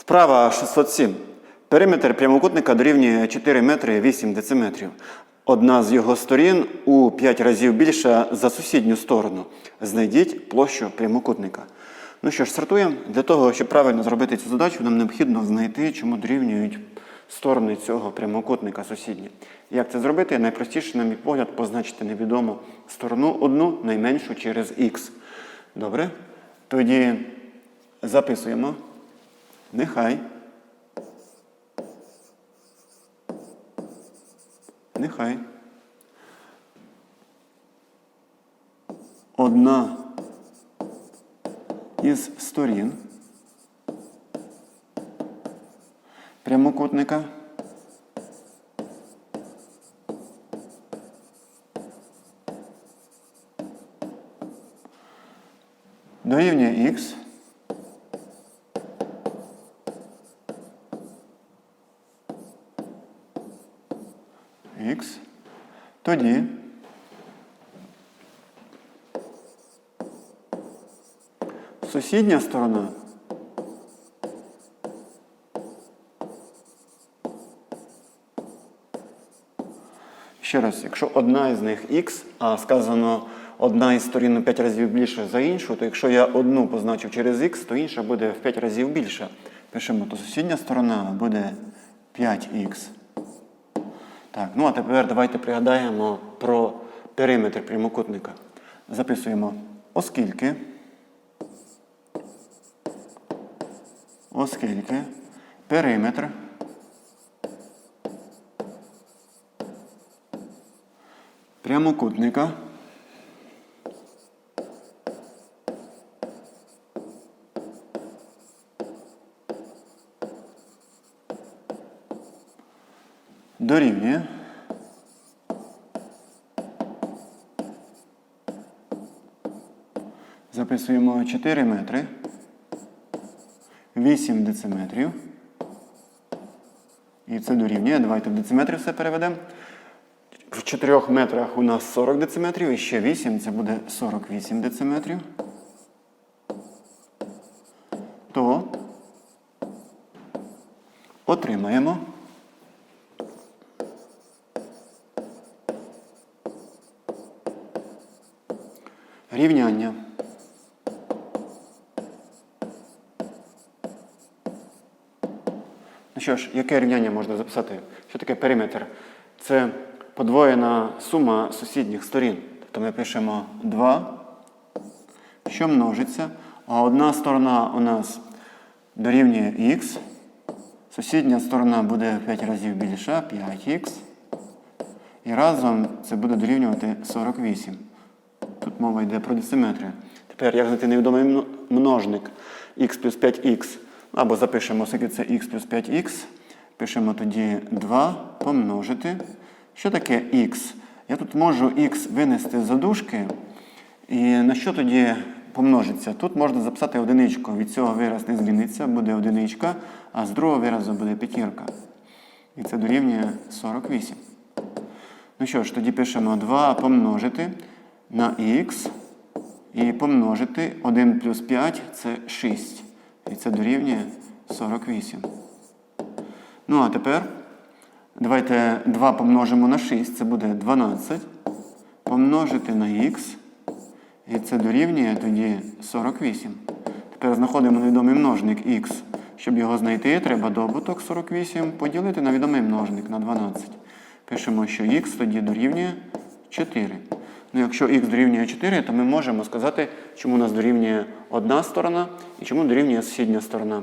Вправа 607. Периметр прямокутника дорівнює 4 метри 8 дециметрів. Одна з його сторін у 5 разів більша за сусідню сторону. Знайдіть площу прямокутника. Ну що ж, стартуємо. Для того, щоб правильно зробити цю задачу, нам необхідно знайти, чому дорівнюють сторони цього прямокутника сусідні. Як це зробити? Найпростіше, на мій погляд, позначити невідому сторону одну найменшу через х. Добре? Тоді записуємо. Нехай. Нехай. Одна із сторін прямокутника дорівнює х. Х. Тоді сусідня сторона Ще раз, якщо одна із них х, а сказано одна із сторін у 5 разів більше за іншу, то якщо я одну позначив через х, то інша буде в 5 разів більша. Пишемо, то сусідня сторона буде 5х. Так, ну а тепер давайте пригадаємо про периметр прямокутника. Записуємо, оскільки. Оскільки периметр прямокутника дорівнює записуємо 4 метри 8 дециметрів. І це дорівнює. Давайте в дециметри все переведемо. В 4 метрах у нас 40 дециметрів, і ще 8 це буде 48 дециметрів. То отримаємо рівняння. Ну що ж, яке рівняння можна записати? Що таке периметр? Це подвоєна сума сусідніх сторін. Тобто ми пишемо 2, що множиться, а одна сторона у нас дорівнює х, сусідня сторона буде в 5 разів більша, 5х. І разом це буде дорівнювати 48. Тут мова йде про дециметри. Тепер як знайти невідомий множник х плюс 5х. Або запишемо, оскільки це х плюс 5х. Пишемо тоді 2 помножити. Що таке х? Я тут можу х винести за дужки. І на що тоді помножиться? Тут можна записати одиничку. Від цього вираз не зміниться, буде одиничка, а з другого виразу буде п'ятірка. І це дорівнює 48. Ну що ж, тоді пишемо 2 помножити на х і помножити 1 плюс 5 це 6. І це дорівнює 48. Ну а тепер давайте 2 помножимо на 6, це буде 12. Помножити на х. І це дорівнює тоді 48. Тепер знаходимо невідомий множник х. Щоб його знайти, треба добуток 48 поділити на відомий множник на 12. Пишемо, що х тоді дорівнює 4. Ну, якщо х дорівнює 4, то ми можемо сказати, чому у нас дорівнює одна сторона і чому дорівнює сусідня сторона.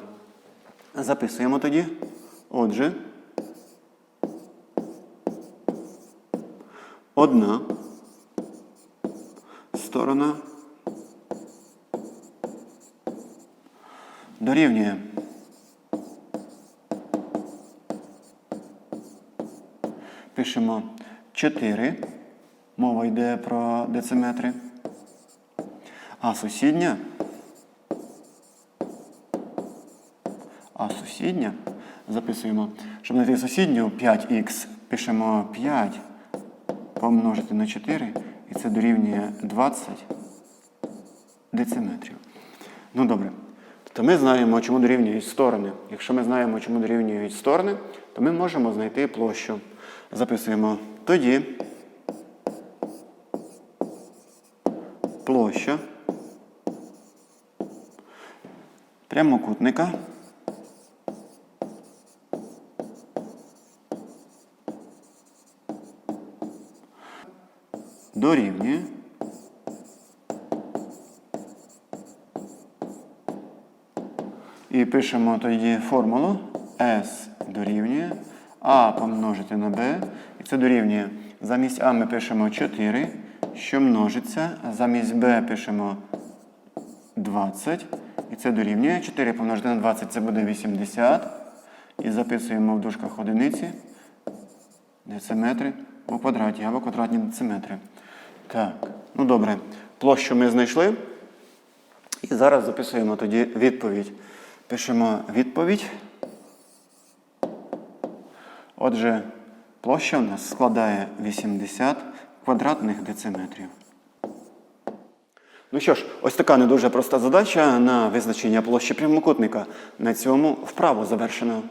Записуємо тоді. Отже, одна сторона дорівнює пишемо 4. Мова йде про дециметри. А сусідня. А сусідня. Записуємо. Щоб знайти сусідню 5х, пишемо 5 помножити на 4, і це дорівнює 20 дециметрів. Ну добре. то ми знаємо, чому дорівнюють сторони. Якщо ми знаємо, чому дорівнюють сторони, то ми можемо знайти площу. Записуємо тоді площа прямокутника. Дорівнює. І пишемо тоді формулу. S дорівнює А помножити на B. І це дорівнює. Замість А ми пишемо 4, що множиться, замість B пишемо 20. І це дорівнює. 4 помножити на 20 це буде 80. І записуємо в дужках одиниці дециметри у квадраті або квадратні дециметри. Так, ну добре. Площу ми знайшли. І зараз записуємо тоді відповідь. Пишемо відповідь. Отже, площа у нас складає 80 квадратних дециметрів. Ну що ж, ось така не дуже проста задача на визначення площі прямокутника. На цьому вправо завершено.